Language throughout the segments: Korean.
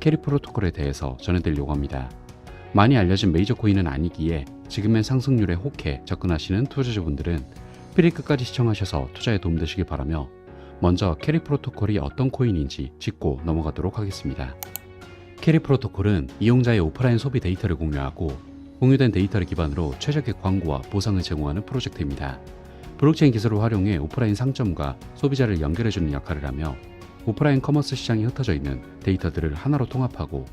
캐리 프로토콜에 대해서 전해드리려고 합니다. 많이 알려진 메이저 코인은 아니기에 지금의 상승률에 혹해 접근하시는 투자자분들은 필히 끝까지 시청하셔서 투자에 도움되시길 바라며 먼저 캐리 프로토콜이 어떤 코인인지 짚고 넘어가도록 하겠습니다. 캐리 프로토콜은 이용자의 오프라인 소비 데이터를 공유하고 공유된 데이터를 기반으로 최적의 광고와 보상을 제공하는 프로젝트입니다. 블록체인 기술을 활용해 오프라인 상점과 소비자를 연결해주는 역할을 하며 오프라인 커머스 시장이 흩어져 있는 데이터들을 하나로 통합하고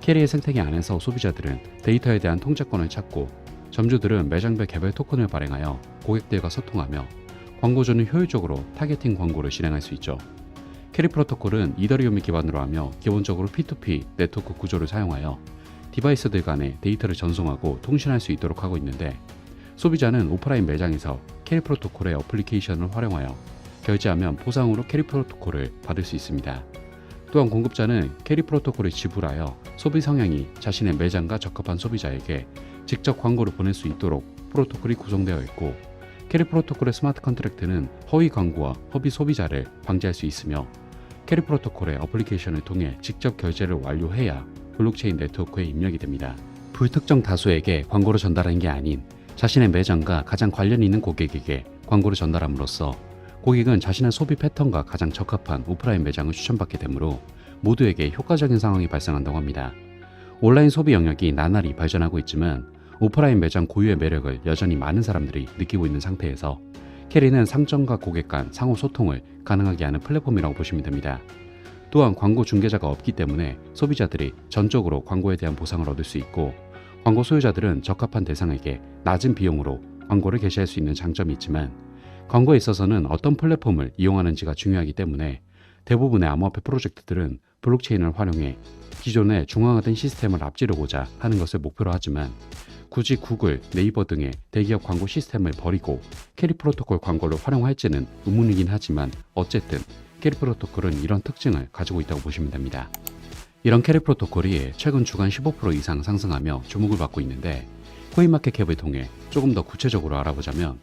캐리의 생태계 안에서 소비자들은 데이터에 대한 통제권을 찾고 점주들은 매장별 개별 토큰을 발행하여 고객들과 소통하며 광고주는 효율적으로 타겟팅 광고를 진행할 수 있죠. 캐리 프로토콜은 이더리움을 기반으로 하며 기본적으로 P2P 네트워크 구조를 사용하여 디바이스들 간에 데이터를 전송하고 통신할 수 있도록 하고 있는데 소비자는 오프라인 매장에서 캐리 프로토콜의 어플리케이션을 활용하여 결제하면 보상으로 캐리 프로토콜을 받을 수 있습니다. 또한 공급자는 캐리 프로토콜을 지불하여 소비 성향이 자신의 매장과 적합한 소비자에게 직접 광고를 보낼 수 있도록 프로토콜이 구성되어 있고 캐리 프로토콜의 스마트 컨트랙트는 허위 광고와 허위 소비자를 방지할 수 있으며 캐리 프로토콜의 어플리케이션을 통해 직접 결제를 완료해야 블록체인 네트워크에 입력이 됩니다. 불특정 다수에게 광고를 전달하는 게 아닌 자신의 매장과 가장 관련 있는 고객에게 광고를 전달함으로써 고객은 자신의 소비 패턴과 가장 적합한 오프라인 매장을 추천받게 되므로 모두에게 효과적인 상황이 발생한다고 합니다. 온라인 소비 영역이 나날이 발전하고 있지만 오프라인 매장 고유의 매력을 여전히 많은 사람들이 느끼고 있는 상태에서 캐리는 상점과 고객 간 상호 소통을 가능하게 하는 플랫폼이라고 보시면 됩니다. 또한 광고 중개자가 없기 때문에 소비자들이 전적으로 광고에 대한 보상을 얻을 수 있고 광고 소유자들은 적합한 대상에게 낮은 비용으로 광고를 게시할 수 있는 장점이 있지만 광고에 있어서는 어떤 플랫폼을 이용하는지가 중요하기 때문에 대부분의 암호화폐 프로젝트들은 블록체인을 활용해 기존의 중앙화된 시스템을 앞지르고자 하는 것을 목표로 하지만 굳이 구글, 네이버 등의 대기업 광고 시스템을 버리고 캐리 프로토콜 광고를 활용할지는 의문이긴 하지만 어쨌든 캐리 프로토콜은 이런 특징을 가지고 있다고 보시면 됩니다. 이런 캐리 프로토콜이 최근 주간 15% 이상 상승하며 주목을 받고 있는데 코인마켓캡을 통해 조금 더 구체적으로 알아보자면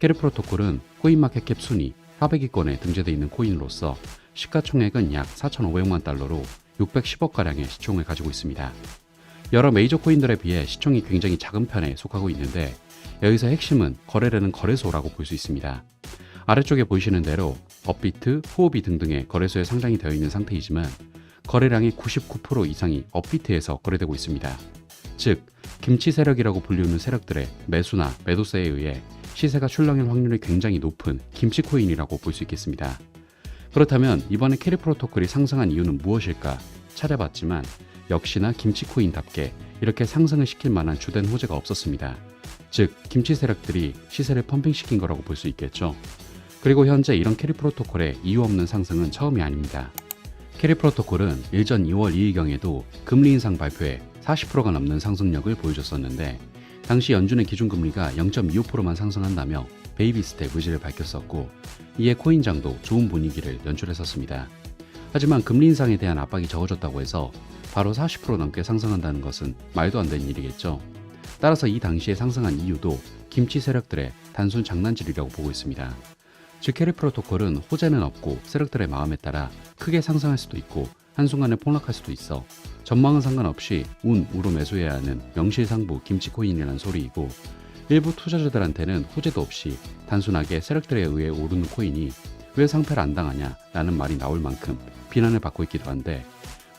캐리 프로토콜은 코인마켓캡 순위 400위권에 등재되어 있는 코인으로서 시가총액은 약 4,500만 달러로 610억가량의 시총을 가지고 있습니다. 여러 메이저 코인들에 비해 시총이 굉장히 작은 편에 속하고 있는데 여기서 핵심은 거래되는 거래소라고 볼 수 있습니다. 아래쪽에 보이시는 대로 업비트, 후오비 등등의 거래소에 상장이 되어 있는 상태이지만 거래량의 99% 이상이 업비트에서 거래되고 있습니다. 즉, 김치 세력이라고 불리우는 세력들의 매수나 매도세에 의해 시세가 출렁일 확률이 굉장히 높은 김치 코인이라고 볼 수 있겠습니다. 그렇다면 이번에 캐리 프로토콜이 상승한 이유는 무엇일까 찾아봤지만 역시나 김치 코인답게 이렇게 상승을 시킬 만한 주된 호재가 없었습니다. 즉, 김치 세력들이 시세를 펌핑시킨 거라고 볼 수 있겠죠. 그리고 현재 이런 캐리 프로토콜의 이유 없는 상승은 처음이 아닙니다. 캐리 프로토콜은 일전 2월 2일경에도 금리 인상 발표에 40%가 넘는 상승력을 보여줬었는데 당시 연준의 기준금리가 0.25%만 상승한다며 베이비 스텝 의지를 밝혔었고 이에 코인장도 좋은 분위기를 연출했었습니다. 하지만 금리 인상에 대한 압박이 적어졌다고 해서 바로 40% 넘게 상승한다는 것은 말도 안 되는 일이겠죠. 따라서 이 당시에 상승한 이유도 김치 세력들의 단순 장난질이라고 보고 있습니다. 즉 캐리 프로토콜은 호재는 없고 세력들의 마음에 따라 크게 상승할 수도 있고 한순간에 폭락할 수도 있어 전망은 상관없이 운, 우로 매수해야 하는 명실상부 김치코인이라는 소리이고 일부 투자자들한테는 호재도 없이 단순하게 세력들에 의해 오르는 코인이 왜 상패를 안 당하냐 라는 말이 나올 만큼 비난을 받고 있기도 한데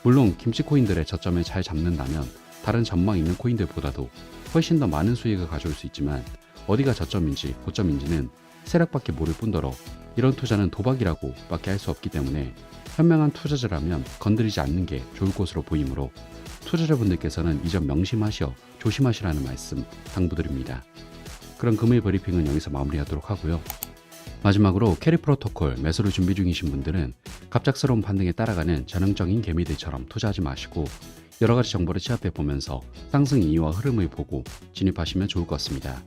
물론 김치코인들의 저점을 잘 잡는다면 다른 전망 있는 코인들보다도 훨씬 더 많은 수익을 가져올 수 있지만 어디가 저점인지 고점인지는 세력밖에 모를 뿐더러 이런 투자는 도박이라고 밖에 할 수 없기 때문에 현명한 투자자라면 건드리지 않는 게 좋을 것으로 보이므로 투자자분들께서는 이 점 명심하시어 조심하시라는 말씀 당부드립니다. 그럼 금일 브리핑은 여기서 마무리하도록 하고요. 마지막으로 캐리 프로토콜 매수를 준비 중이신 분들은 갑작스러운 반등에 따라가는 전형적인 개미들처럼 투자하지 마시고 여러 가지 정보를 취합해 보면서 상승 이유와 흐름을 보고 진입하시면 좋을 것 같습니다.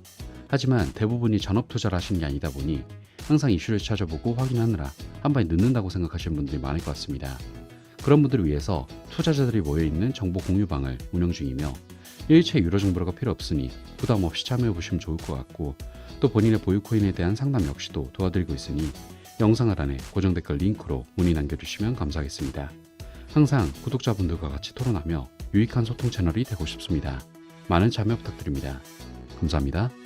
하지만 대부분이 전업 투자를 하시는 게 아니다 보니 항상 이슈를 찾아보고 확인하느라 한 번에 늦는다고 생각하시는 분들이 많을 것 같습니다. 그런 분들을 위해서 투자자들이 모여있는 정보 공유방을 운영 중이며 일체 유료 정보가 필요 없으니 부담 없이 참여해 보시면 좋을 것 같고 또 본인의 보유 코인에 대한 상담 역시도 도와드리고 있으니 영상 하단에 고정 댓글 링크로 문의 남겨주시면 감사하겠습니다. 항상 구독자분들과 같이 토론하며 유익한 소통 채널이 되고 싶습니다. 많은 참여 부탁드립니다. 감사합니다.